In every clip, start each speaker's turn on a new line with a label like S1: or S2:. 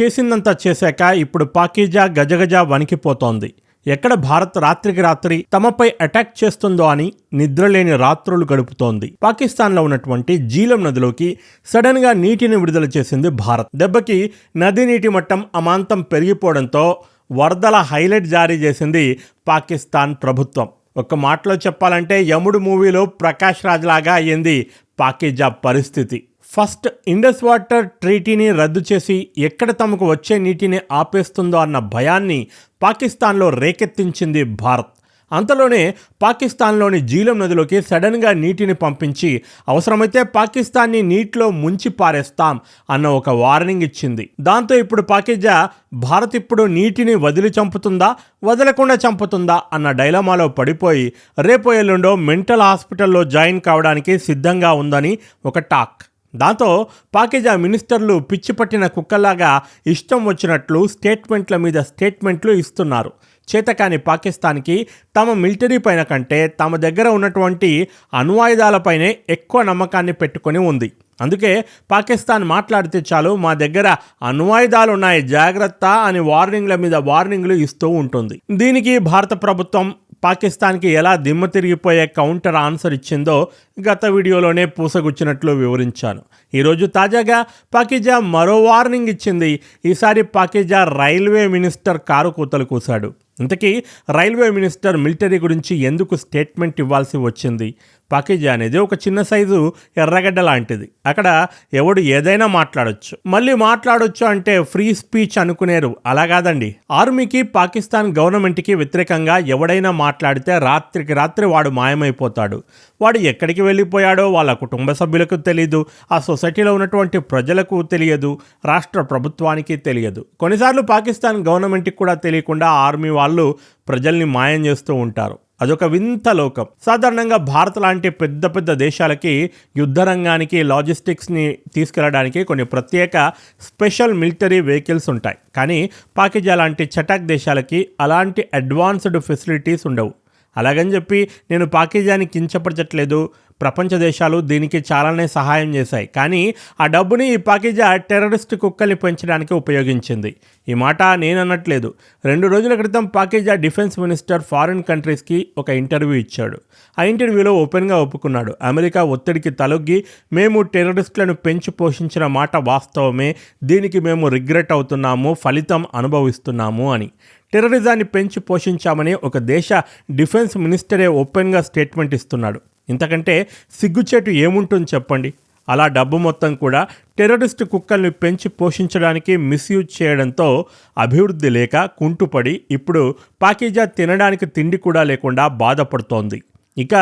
S1: చేసిందంతా చేశాక ఇప్పుడు పాకీజా గజగజ వణికిపోతోంది. ఎక్కడ భారత్ రాత్రికి రాత్రి తమపై అటాక్ చేస్తుందో అని నిద్రలేని రాత్రులు గడుపుతోంది. పాకిస్తాన్లో ఉన్నటువంటి జీలం నదిలోకి సడన్గా నీటిని విడుదల చేసింది భారత్. దెబ్బకి నది నీటి మట్టం అమాంతం పెరిగిపోవడంతో వరదల హైలైట్ జారీ చేసింది పాకిస్తాన్ ప్రభుత్వం. ఒక మాటలో చెప్పాలంటే యముడు మూవీలో ప్రకాష్ రాజ్ లాగా అయ్యింది పాకిజా పరిస్థితి. ఫస్ట్ ఇండస్ వాటర్ ట్రీటీని రద్దు చేసి ఎక్కడ తమకు వచ్చే నీటిని ఆపేస్తుందో అన్న భయాన్ని పాకిస్తాన్లో రేకెత్తించింది భారత్. అంతలోనే పాకిస్తాన్లోని జీలం నదిలోకి సడన్గా నీటిని పంపించి అవసరమైతే పాకిస్తాన్ని నీటిలో ముంచి పారేస్తాం అన్న ఒక వార్నింగ్ ఇచ్చింది. దాంతో ఇప్పుడు పాకిజా భారత్ ఇప్పుడు నీటిని వదిలి చంపుతుందా వదలకుండా చంపుతుందా అన్న డైలమాలో పడిపోయి రేపు ఎల్లుండో మెంటల్ హాస్పిటల్లో జాయిన్ కావడానికి సిద్ధంగా ఉందని ఒక టాక్. దాంతో పాకిజా మినిస్టర్లు పిచ్చి పట్టిన కుక్కల్లాగా ఇష్టం వచ్చినట్లు స్టేట్మెంట్ల మీద స్టేట్మెంట్లు ఇస్తున్నారు. చేతకాని పాకిస్తాన్కి తమ మిలిటరీ పైన కంటే తమ దగ్గర ఉన్నటువంటి అణ్వాయుధాలపైనే ఎక్కువ నమ్మకాన్ని పెట్టుకొని ఉంది. అందుకే పాకిస్తాన్ మాట్లాడితే చాలు మా దగ్గర అణ్వాయుధాలు ఉన్నాయి జాగ్రత్త అని వార్నింగ్ల మీద వార్నింగ్లు ఇస్తూ ఉంటుంది. దీనికి భారత ప్రభుత్వం పాకిస్తాన్కి ఎలా దిమ్మ తిరిగిపోయే కౌంటర్ ఆన్సర్ ఇచ్చిందో గత వీడియోలోనే పూసగుచ్చినట్లు వివరించాను. ఈరోజు తాజాగా పాకిజా మరో వార్నింగ్ ఇచ్చింది. ఈసారి పాకిజా రైల్వే మినిస్టర్ కారు కూతలు కూశాడు. ఇంతకీ రైల్వే మినిస్టర్ మిలిటరీ గురించి ఎందుకు స్టేట్మెంట్ ఇవ్వాల్సి వచ్చింది? పాకిజా అనేది ఒక చిన్న సైజు ఎర్రగడ్డ లాంటిది. అక్కడ ఎవడు ఏదైనా మాట్లాడొచ్చు. మళ్ళీ మాట్లాడొచ్చు అంటే ఫ్రీ స్పీచ్ అనుకునేరు. అలా కాదండి. ఆర్మీకి పాకిస్తాన్ గవర్నమెంట్కి వ్యతిరేకంగా ఎవడైనా మాట్లాడితే రాత్రికి రాత్రి వాడు మాయమైపోతాడు. వాడు ఎక్కడికి వెళ్ళిపోయాడో వాళ్ళ కుటుంబ సభ్యులకు తెలియదు ఆ సొసైటీలో ఉన్నటువంటి ప్రజలకు తెలియదు. రాష్ట్ర ప్రభుత్వానికి తెలియదు. కొన్నిసార్లు పాకిస్తాన్ గవర్నమెంట్కి కూడా తెలియకుండా ఆర్మీ వాళ్ళు ప్రజల్ని మాయం చేస్తూ ఉంటారు. అదొక వింత లోకం. సాధారణంగా భారత్ లాంటి పెద్ద పెద్ద దేశాలకి యుద్ధ రంగానికి లాజిస్టిక్స్ని తీసుకెళ్ళడానికి కొన్ని ప్రత్యేక స్పెషల్ మిలిటరీ వెహికల్స్ ఉంటాయి. కానీ పాకిజా లాంటి చటాక్ దేశాలకి అలాంటి అడ్వాన్స్డ్ ఫెసిలిటీస్ ఉండవు. అలాగని చెప్పి నేను పాకిజాని కించపరచట్లేదు. ప్రపంచ దేశాలు దీనికి చాలానే సహాయం చేశాయి. కానీ ఆ డబ్బుని ఈ పాకిజా టెర్రరిస్ట్ కుక్కల్ని పెంచడానికి ఉపయోగించింది. ఈ మాట నేను అనట్లేదు రెండు రోజుల క్రితం పాకిజా డిఫెన్స్ మినిస్టర్ ఫారిన్ కంట్రీస్కి ఒక ఇంటర్వ్యూ ఇచ్చాడు. ఆ ఇంటర్వ్యూలో ఓపెన్గా ఒప్పుకున్నాడు. అమెరికా ఒత్తిడికి తలొగ్గి మేము టెర్రరిస్టులను పెంచి పోషించిన మాట వాస్తవమే. దీనికి మేము రిగ్రెట్ అవుతున్నాము ఫలితం అనుభవిస్తున్నాము అని. టెర్రరిజాన్ని పెంచి పోషించామని ఒక దేశ డిఫెన్స్ మినిస్టరే ఓపెన్గా స్టేట్మెంట్ ఇస్తున్నాడు. ఇంతకంటే సిగ్గుచేటు ఏముంటుంది చెప్పండి. అలా డబ్బు మొత్తం కూడా టెర్రరిస్ట్ కుక్కల్ని పెంచి పోషించడానికి మిస్యూజ్ చేయడంతో అభివృద్ధి లేక కుంటుపడి ఇప్పుడు పాకేజా తినడానికి తిండి కూడా లేకుండా బాధపడుతోంది. ఇక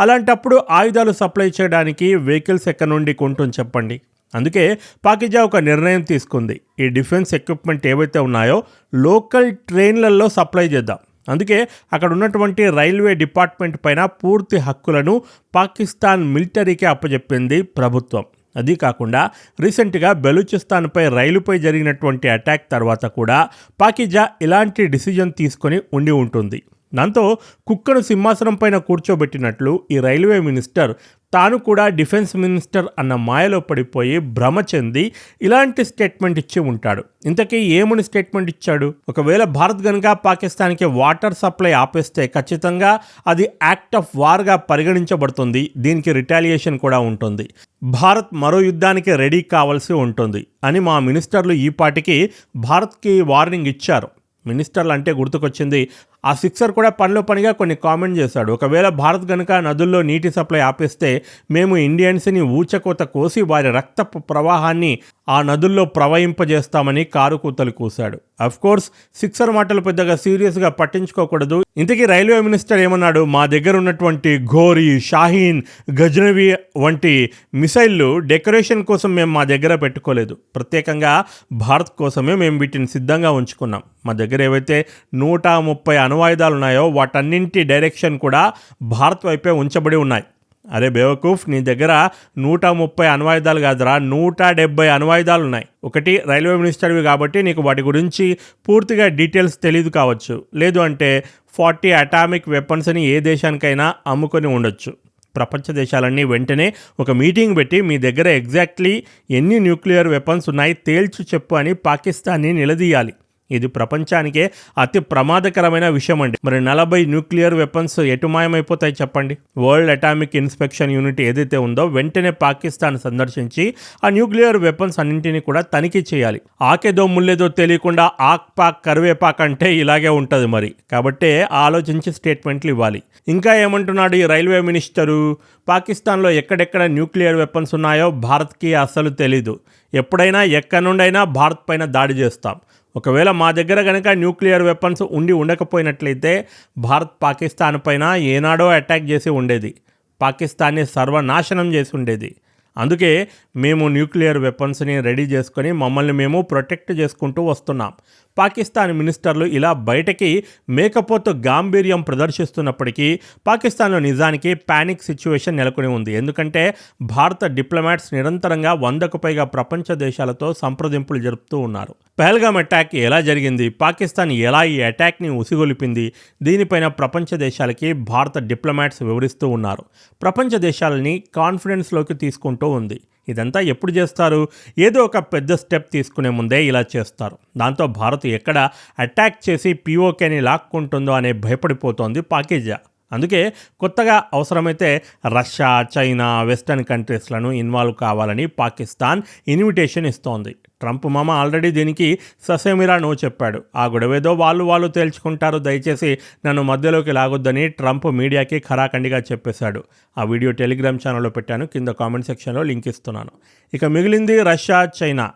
S1: అలాంటప్పుడు ఆయుధాలు సప్లై చేయడానికి వెహికల్స్ ఎక్కడి నుండి కొంటుంది చెప్పండి. అందుకే పాకిజా ఒక నిర్ణయం తీసుకుంది. ఈ డిఫెన్స్ ఎక్విప్మెంట్ ఏవైతే ఉన్నాయో లోకల్ ట్రైన్లలో సప్లై చేద్దాం. అందుకే అక్కడ ఉన్నటువంటి రైల్వే డిపార్ట్మెంట్ పైన పూర్తి హక్కులను పాకిస్తాన్ మిలిటరీకి అప్పజెప్పింది ప్రభుత్వం. అది కాకుండా రీసెంట్గా బెలూచిస్తాన్పై రైలుపై జరిగినటువంటి అటాక్ తర్వాత కూడా పాకిజా ఇలాంటి డిసిజన్ తీసుకొని ఉండి ఉంటుంది. దాంతో కుక్కను సింహాసనం పైన కూర్చోబెట్టినట్లు ఈ రైల్వే మినిస్టర్ తాను కూడా డిఫెన్స్ మినిస్టర్ అన్న మాయలో పడిపోయి భ్రమ చెంది ఇలాంటి స్టేట్మెంట్ ఇచ్చి ఉంటాడు. ఇంతకీ ఏమని స్టేట్మెంట్ ఇచ్చాడు? ఒకవేళ భారత్ గనుక పాకిస్తాన్కి వాటర్ సప్లై ఆపేస్తే ఖచ్చితంగా అది యాక్ట్ ఆఫ్ వార్గా పరిగణించబడుతుంది. దీనికి రిటాలియేషన్ కూడా ఉంటుంది. భారత్ మరో యుద్ధానికి రెడీ కావాల్సి ఉంటుంది అని మా మినిస్టర్లు ఈ పాటికి భారత్కి వార్నింగ్ ఇచ్చారు. మినిస్టర్లు అంటే గుర్తుకొచ్చింది ఆ సిక్సర్ కూడా పనిలో పనిగా కొన్ని కామెంట్ చేశాడు. ఒకవేళ భారత్ కనుక నదుల్లో నీటి సప్లై ఆపేస్తే మేము ఇండియన్స్ని ఊచకోత కోసి వారి రక్త ప్రవాహాన్ని ఆ నదుల్లో ప్రవహింపజేస్తామని కారు కూతలు కూశాడు అఫ్కోర్స్ సిక్సర్ మాటలు పెద్దగా సీరియస్గా పట్టించుకోకూడదు. ఇంతకీ రైల్వే మినిస్టర్ ఏమన్నాడు? మా దగ్గర ఉన్నటువంటి ఘోరీ షాహీన్ గజనవి వంటి మిసైళ్ళు డెకరేషన్ కోసం మేము మా దగ్గర పెట్టుకోలేదు. ప్రత్యేకంగా భారత్ కోసమే మేము వీటిని సిద్ధంగా ఉంచుకున్నాం. మా దగ్గర ఏవైతే నూట ముప్పై అణువాయుధాలు ఉన్నాయో వాటన్నింటి డైరెక్షన్ కూడా భారత్ వైపే ఉంచబడి ఉన్నాయి. అరే బేవకూఫ్ నీ దగ్గర నూట ముప్పై అణ్వాయుధాలు కాదురా. నూట డెబ్బై అణ్వాయుధాలు ఉన్నాయి ఒకటి రైల్వే మినిస్టర్వి కాబట్టి నీకు వాటి గురించి పూర్తిగా డీటెయిల్స్ తెలియదు కావచ్చు. లేదు అంటే ఫార్టీ అటామిక్ వెపన్స్ని ఏ దేశానికైనా అమ్ముకొని ఉండొచ్చు. ప్రపంచ దేశాలన్నీ వెంటనే ఒక మీటింగ్ పెట్టి మీ దగ్గర ఎగ్జాక్ట్లీ ఎన్ని న్యూక్లియర్ వెపన్స్ ఉన్నాయి తేల్చి చెప్పు అని పాకిస్తాన్ని నిలదీయాలి. ఇది ప్రపంచానికే అతి ప్రమాదకరమైన విషయం అండి మరి నలభై న్యూక్లియర్ వెపన్స్ ఎటు మాయమైపోతాయి చెప్పండి? వరల్డ్ అటామిక్ ఇన్స్పెక్షన్ యూనిట్ ఏదైతే ఉందో వెంటనే పాకిస్తాన్ సందర్శించి ఆ న్యూక్లియర్ వెపన్స్ అన్నింటినీ కూడా తనిఖీ చేయాలి. ఆకేదో ముల్లేదో తెలియకుండా ఆక్ పాక్ కరివేపాక్ అంటే ఇలాగే ఉంటుంది మరి. కాబట్టి ఆలోచించి స్టేట్మెంట్లు ఇవ్వాలి. ఇంకా ఏమంటున్నాడు ఈ రైల్వే మినిస్టరు? పాకిస్తాన్లో ఎక్కడెక్కడ న్యూక్లియర్ వెపన్స్ ఉన్నాయో భారత్కి అస్సలు తెలీదు. ఎప్పుడైనా ఎక్కడి నుండైనా భారత్ పైన దాడి చేస్తాం. ఒకవేళ మా దగ్గర కనుక న్యూక్లియర్ వెపన్స్ ఉండి ఉండకపోయినట్లయితే భారత్ పాకిస్తాన్ పైన ఏనాడో అటాక్ చేసి ఉండేది. పాకిస్తాన్ని సర్వనాశనం చేసి ఉండేది. అందుకే మేము న్యూక్లియర్ వెపన్స్ని రెడీ చేసుకొని మమ్మల్ని మేము ప్రొటెక్ట్ చేసుకుంటూ వస్తున్నాం. పాకిస్తాన్ మినిస్టర్లు ఇలా బయటకి మేకపోతు గాంభీర్యం ప్రదర్శిస్తున్నప్పటికీ పాకిస్తాన్లో నిజానికి పానిక్ సిచ్యువేషన్ నెలకొని ఉంది. ఎందుకంటే భారత డిప్లొమాట్స్ నిరంతరంగా వందకు పైగా ప్రపంచ దేశాలతో సంప్రదింపులు జరుపుతూ ఉన్నారు. పహల్గామ్ అటాక్ ఎలా జరిగింది? పాకిస్తాన్ ఎలా ఈ అటాక్ని ఉసిగొలిపింది? దీనిపైన ప్రపంచ దేశాలకి భారత డిప్లొమాట్స్ వివరిస్తూ ఉన్నారు. ప్రపంచ దేశాలని కాన్ఫిడెన్స్లోకి తీసుకుంటూ ఉంది. ఇదంతా ఎప్పుడు చేస్తారు? ఏదో ఒక పెద్ద స్టెప్ తీసుకునే ముందే ఇలా చేస్తారు. దాంతో భారత్ ఎక్కడ అటాక్ చేసి పీఓకేని లాక్కుంటుందో అనే భయపడిపోతోంది పాకిజా. అందుకే కొత్తగా అవసరమైతే రష్యా చైనా వెస్టర్న్ కంట్రీస్లను ఇన్వాల్వ్ కావాలని పాకిస్తాన్ ఇన్విటేషన్ ఇస్తోంది. ట్రంప్ మామ ఆల్రెడీ దీనికి ససేమిరా నో చెప్పాడు. ఆ గొడవేదో వాళ్ళు వాళ్ళు తేల్చుకుంటారు. దయచేసి నన్ను మధ్యలోకి లాగొద్దని ట్రంప్ మీడియాకి ఖరాఖండిగా చెప్పేశాడు. ఆ వీడియో టెలిగ్రామ్ ఛానల్లో పెట్టాను. కింద కామెంట్ సెక్షన్లో లింక్ ఇస్తున్నాను. ఇక మిగిలింది రష్యా చైనా.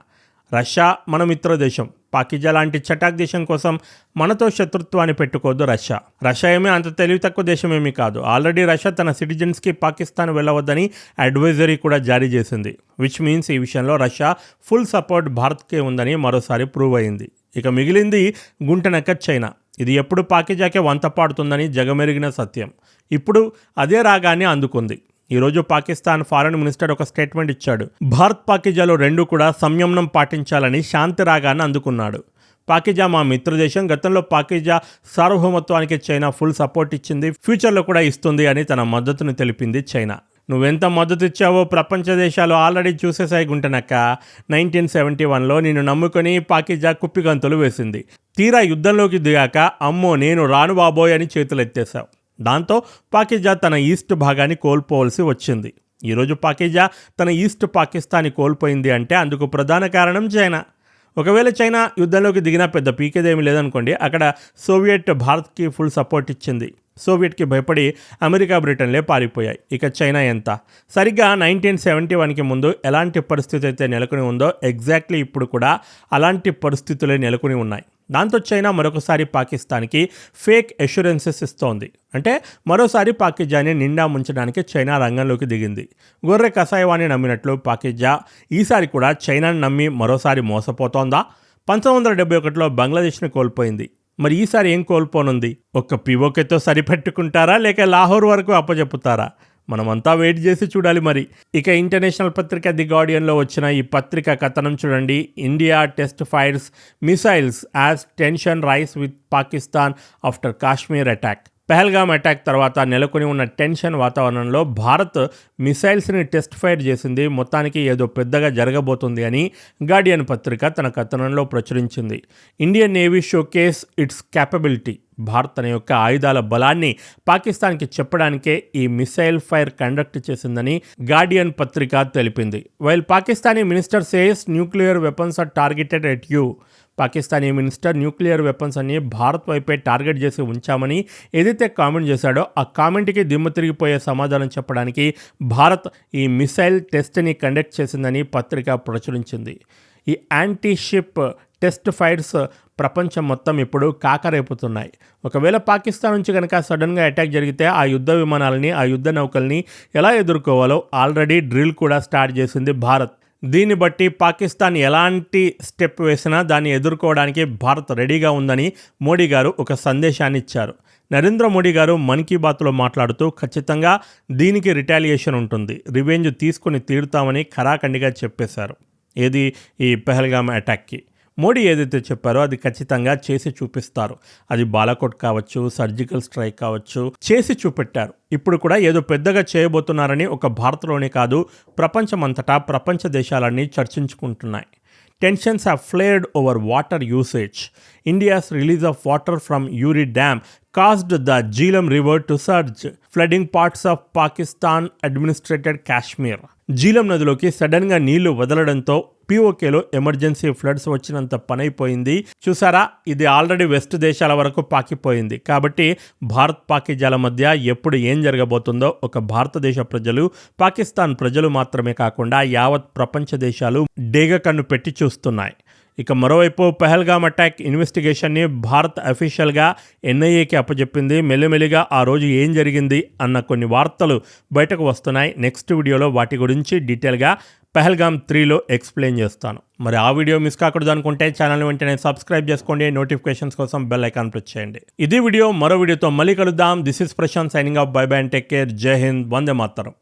S1: రష్యా మన మిత్ర దేశం. పాకిజా లాంటి చటాక్ దేశం కోసం మనతో శత్రుత్వాన్ని పెట్టుకోవద్దు రష్యా. రష్యా ఏమీ అంత తెలివి తక్కువ దేశమేమీ కాదు. ఆల్రెడీ రష్యా తన సిటిజన్స్కి పాకిస్తాన్ వెళ్ళవద్దని అడ్వైజరీ కూడా జారీ చేసింది. విచ్ మీన్స్ ఈ విషయంలో రష్యా ఫుల్ సపోర్ట్ భారత్కే ఉందని మరోసారి ప్రూవ్ అయింది. ఇక మిగిలింది గుంటనక్క చైనా. ఇది ఎప్పుడు పాకిజాకే వంత పాడుతుందని జగమెరిగిన సత్యం. ఇప్పుడు అదే రాగాన్ని అందుకుంది. ఈరోజు పాకిస్తాన్ ఫారెన్ మినిస్టర్ ఒక స్టేట్మెంట్ ఇచ్చాడు. భారత్ పాకిజాలో రెండు కూడా సంయమనం పాటించాలని శాంతి రాగాన్ని అందుకున్నాడు. పాకిజా మా మిత్రదేశం. గతంలో పాకిజా సార్వభౌమత్వానికి చైనా ఫుల్ సపోర్ట్ ఇచ్చింది ఫ్యూచర్లో కూడా ఇస్తుంది అని తన మద్దతును తెలిపింది చైనా. నువ్వెంత మద్దతు ఇచ్చావో ప్రపంచ దేశాలు ఆల్రెడీ చూసేసాయి గుంటనక్క. నైన్టీన్ సెవెంటీ వన్లో నేను నమ్ముకొని పాకిజా కుప్పిగంతులు వేసింది. తీరా యుద్ధంలోకి దిగాక అమ్మో నేను రాను బాబోయ్ అని చేతులెత్తేశావు. దాంతో పాకిజా తన ఈస్ట్ భాగాన్ని కోల్పోవలసి వచ్చింది. ఈరోజు పాకిజా తన ఈస్ట్ పాకిస్తాన్ని కోల్పోయింది అంటే అందుకు ప్రధాన కారణం చైనా. ఒకవేళ చైనా యుద్ధంలోకి దిగినా పెద్ద పీకేదేమీ లేదనుకోండి అక్కడ సోవియట్ భారత్కి ఫుల్ సపోర్ట్ ఇచ్చింది. సోవియట్కి భయపడి అమెరికా బ్రిటన్లే పారిపోయాయి. ఇక చైనా ఎంత? సరిగ్గా నైన్టీన్ సెవెంటీ వన్కి ముందు ఎలాంటి పరిస్థితి అయితే నెలకొని ఉందో ఎగ్జాక్ట్లీ ఇప్పుడు కూడా అలాంటి పరిస్థితులే నెలకొని ఉన్నాయి. దాంతో చైనా మరొకసారి పాకిస్తాన్కి ఫేక్ ఎష్యూరెన్సెస్ ఇస్తోంది. అంటే మరోసారి పాకిజాని నిండా ముంచడానికి చైనా రంగంలోకి దిగింది. గొర్రె కషాయవాణి నమ్మినట్లు పాకిజా ఈసారి కూడా చైనాని నమ్మి మరోసారి మోసపోతోందా? పంతొమ్మిది వందల డెబ్బై ఒకటిలో బంగ్లాదేశ్ని కోల్పోయింది. మరి ఈసారి ఏం కోల్పోనుంది? ఒక్క పివోకెతో సరిపెట్టుకుంటారా? లేక లాహోర్ వరకు అప్పచెప్పుతారా మనమంతా వెయిట్ చేసి చూడాలి మరి. ఇక ఇంటర్నేషనల్ పత్రిక ది గార్డియన్లో వచ్చిన ఈ పత్రిక కథనం చూడండి. India test fires missiles as tension rise with Pakistan after Kashmir attack. Pahalgam attack తర్వాత నెలకొని ఉన్న టెన్షన్ వాతావరణంలో భారత్ మిసైల్స్ని టెస్ట్ ఫైర్ చేసింది. మొత్తానికి ఏదో పెద్దగా జరగబోతుంది అని గార్డియన్ పత్రిక తన కథనంలో ప్రచురించింది. Indian navy showcase its capability. Bharat తన యొక్క ఆయుధాల బలాన్ని పాకిస్తాన్కి చెప్పడానికే ఈ మిసైల్ ఫైర్ కండక్ట్ చేసిందని గార్డియన్ పత్రిక తెలిపింది. While Pakistani minister says nuclear weapons are targeted at you. Pakistani minister nuclear weapons అని భారత్ వైపే టార్గెట్ చేసి ఉంచామని ఏదైతే కామెంట్ చేశాడో ఆ కామెంట్కి దిమ్మ తిరిగిపోయే సమాధానం చెప్పడానికి భారత్ ఈ మిసైల్ టెస్ట్ని కండక్ట్ చేసిందని పత్రిక ప్రచురించింది. ఈ యాంటీ షిప్ టెస్ట్ ఫైర్స్ ప్రపంచం మొత్తం ఇప్పుడు కాకరేపుతున్నాయి. ఒకవేళ పాకిస్తాన్ నుంచి కనుక సడన్గా అటాక్ జరిగితే ఆ యుద్ధ విమానాలని ఆ యుద్ధ నౌకల్ని ఎలా ఎదుర్కోవాలో ఆల్రెడీ డ్రిల్ కూడా స్టార్ట్ చేసింది భారత్. దీన్ని బట్టి పాకిస్తాన్ ఎలాంటి స్టెప్ వేసినా దాన్ని ఎదుర్కోవడానికి భారత్ రెడీగా ఉందని మోడీ గారు ఒక సందేశాన్ని ఇచ్చారు. నరేంద్ర మోడీ గారు మన్ కీ బాత్లో మాట్లాడుతూ ఖచ్చితంగా దీనికి రిటాలియేషన్ ఉంటుంది. రివెంజ్ తీసుకుని తీరుతామని ఖరాఖండిగా చెప్పేశారు. ఏది? ఈ పెహల్గామ్ అటాక్కి. మోడీ ఏదైతే చెప్పారో అది ఖచ్చితంగా చేసి చూపిస్తారు. అది బాలాకోట్ కావచ్చు సర్జికల్ స్ట్రైక్ కావచ్చు చేసి చూపెట్టారు. ఇప్పుడు కూడా ఏదో పెద్దగా చేయబోతున్నారని ఒక భారత్లోనే కాదు ప్రపంచమంతటా ప్రపంచ దేశాలన్నీ చర్చించుకుంటున్నాయి. Tensions have flared over water usage India's release of water from Uri dam caused the Jhelum River to surge, flooding parts of Pakistan administrated Kashmir. Jhelum నదిలోకి సడన్గా నీళ్ళు వదలడంతో పీఓకేలో ఎమర్జెన్సీ ఫ్లడ్స్ వచ్చినంత పనైపోయింది. చూసారా? ఇది ఆల్రెడీ వెస్ట్ దేశాల వరకు పాకిపోయింది. కాబట్టి భారత్ పాకిజాల మధ్య ఎప్పుడు ఏం జరగబోతుందో ఒక భారతదేశ ప్రజలు పాకిస్తాన్ ప్రజలు మాత్రమే కాకుండా యావత్ ప్రపంచ దేశాలు డేగ కన్ను పెట్టి చూస్తున్నాయి. ఇక మరోవైపు పెహల్గామ్ అటాక్ ఇన్వెస్టిగేషన్ని భారత్ అఫీషియల్గా ఎన్ఐఏకి అప్పచెప్పింది మెల్లిమెల్లిగా ఆ రోజు ఏం జరిగింది అన్న కొన్ని వార్తలు బయటకు వస్తున్నాయి. నెక్స్ట్ వీడియోలో వాటి గురించి డీటెయిల్గా పెహల్గామ్ త్రీలో ఎక్స్ప్లెయిన్ చేస్తాను. మరి ఆ వీడియో మిస్ కాకూడదు అనుకుంటే ఛానల్ వెంటనే సబ్స్క్రైబ్ చేసుకోండి. నోటిఫికేషన్స్ కోసం బెల్ ఐకాన్ ప్రెస్ చేయండి. ఇది వీడియో మరో వీడియోతో మళ్ళీ కలుద్దాం. This is Prashant signing off. Bye bye and take care. జై హింద్. వందే మాతరం.